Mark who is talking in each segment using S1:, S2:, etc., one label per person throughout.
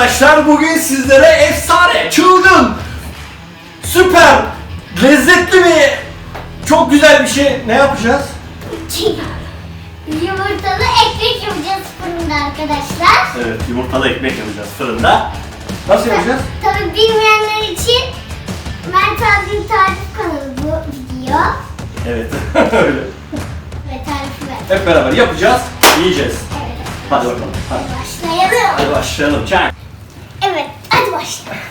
S1: arkadaşlar bugün sizlere efsane, çılgın, süper, lezzetli bir, çok güzel bir şey ne yapacağız?
S2: Yumurtalı ekmek yapacağız fırında arkadaşlar.
S1: Evet yumurtalı ekmek yapacağız fırında. Nasıl yapacağız?
S2: Tabii bilmeyenler için Mert abinin tarif kanalı bu video.
S1: Evet öyle.
S2: Ve tarifi ver.
S1: Hep beraber yapacağız, yiyeceğiz.
S2: Evet.
S1: Hadi bakalım. Hadi,
S2: Başlayalım.
S1: hadi başlayalım. Çak.
S2: Başlayalım.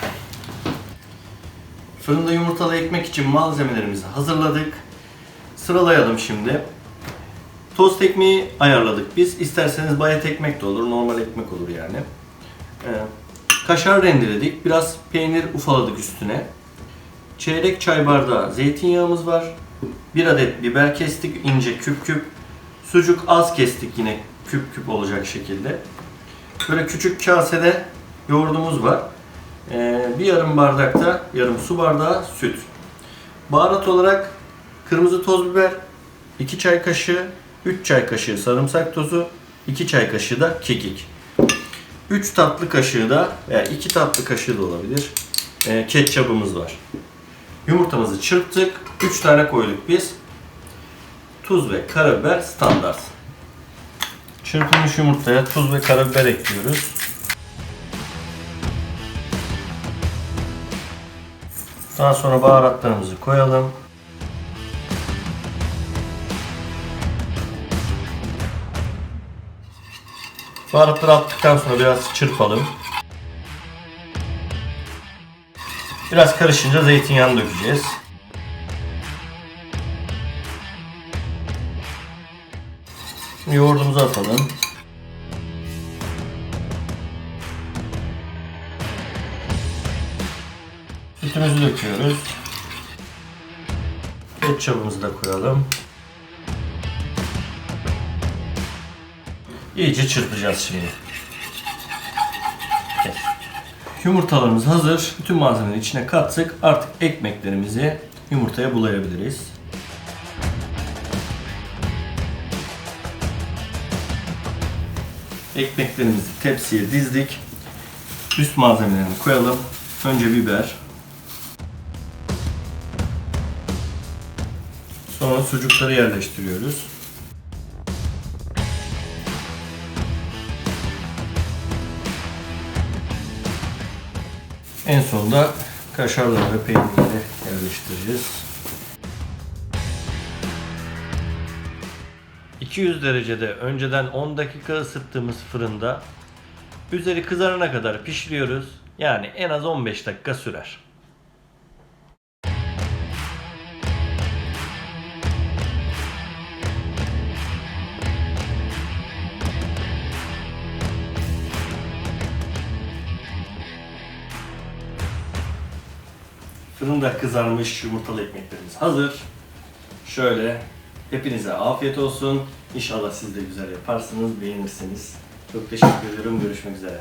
S1: Fırında yumurtalı ekmek için malzemelerimizi hazırladık. Sıralayalım şimdi. Tost ekmeği ayarladık biz. İsterseniz bayat ekmek de olur, normal ekmek olur yani. Ee, kaşar rendeledik. Biraz peynir ufaladık üstüne. Çeyrek çay bardağı zeytinyağımız var. Bir adet biber kestik ince küp küp. Sucuk az kestik yine küp küp olacak şekilde. Böyle küçük kasede yoğurdumuz var. Ee, bir yarım bardakta yarım su bardağı süt. Baharat olarak kırmızı toz biber, 2 çay kaşığı, 3 çay kaşığı sarımsak tozu, 2 çay kaşığı da kekik. 3 tatlı kaşığı da veya 2 tatlı kaşığı da olabilir. E, ketçabımız var. Yumurtamızı çırptık. 3 tane koyduk biz. Tuz ve karabiber standart. Çırpılmış yumurtaya tuz ve karabiber ekliyoruz. Daha sonra baharatlarımızı koyalım. Baharatları attıktan sonra biraz çırpalım. Biraz karışınca zeytinyağını dökeceğiz. Yoğurdumuzu atalım. Sütümüzü döküyoruz. Ketçabımızı da koyalım. İyice çırpacağız şimdi. Evet. Yumurtalarımız hazır. Bütün malzemeleri içine kattık. Artık ekmeklerimizi yumurtaya bulayabiliriz. Ekmeklerimizi tepsiye dizdik. Üst malzemelerini koyalım. Önce biber. Sonra sucukları yerleştiriyoruz. En sonunda kaşarları ve peynirleri yerleştireceğiz. 200 derecede önceden 10 dakika ısıttığımız fırında üzeri kızarana kadar pişiriyoruz. Yani en az 15 dakika sürer. Fırında kızarmış yumurtalı ekmeklerimiz hazır. Şöyle hepinize afiyet olsun. İnşallah siz de güzel yaparsınız, beğenirsiniz. Çok teşekkür ediyorum. Görüşmek üzere.